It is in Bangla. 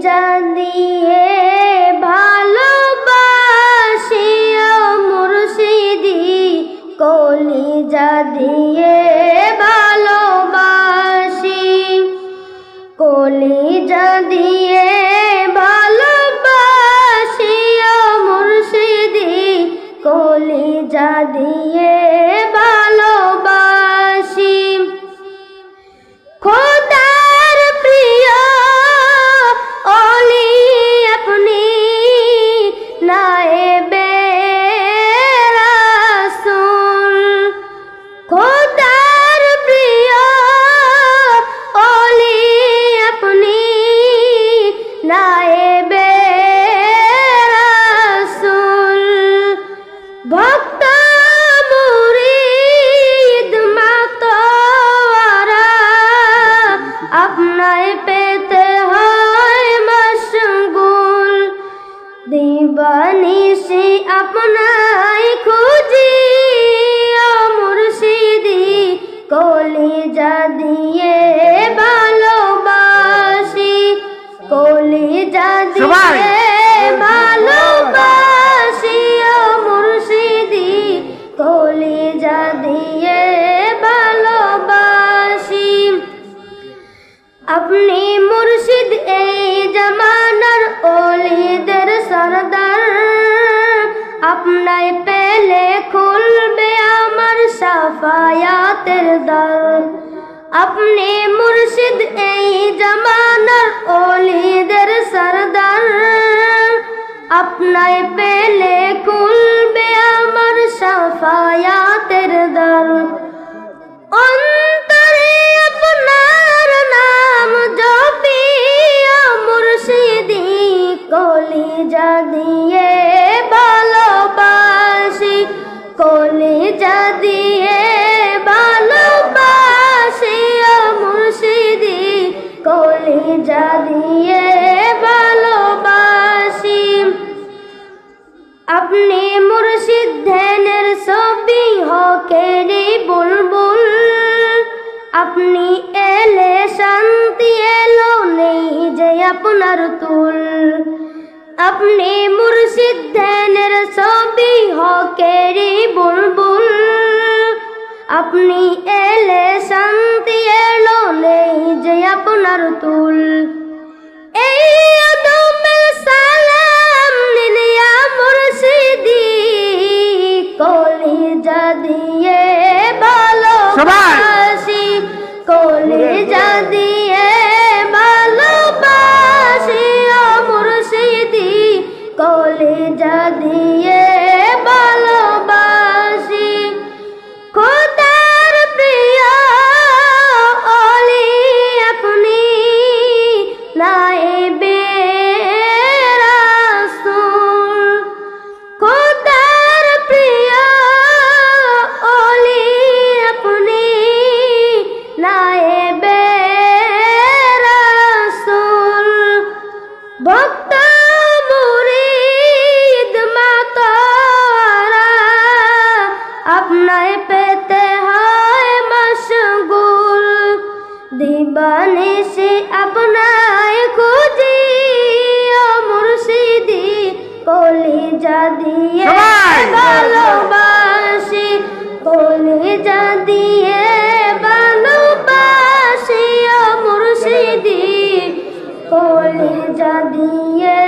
যা দিয়ে ভালোবাসি মুর্শিদি কলি যা দিয়ে ভালোবাসি। কলি যা আপনায় খুঁজি মুর্শিদি কলি যা দিয়ে ভালোবাসি কলি যা সবাই। দিয়ে ভালোবাসি সাফায়াতের দ্বার আপনি মুর্শিদ এই জামানার অলিদের সরদার। আপনায় পেলে খুলবে আমার সাফায়াতের দ্বার অন্তরে আপনার নাম জপিয়া মুর্শিদি কলি যা আপনি মুর্শিদ ধ্যানের ছবি হকেরই বুলবুল। আপনি এলে শান্তি, এলো নেই যে আপনার তুল। আপনি মুর্শিদ ধ্যানের ছবি হকেরই বুলবুল। আপনি এলে শান্তি, এলো কলি আপনায় পেতে হয় মশগুল দিবানিশি আপনায় খুঁজি মুর্শিদি কলি যা দিয়ে ভালোবাসি কলি যা দিয়ে ভালোবাসি মুর্শিদি কলি যা দিয়ে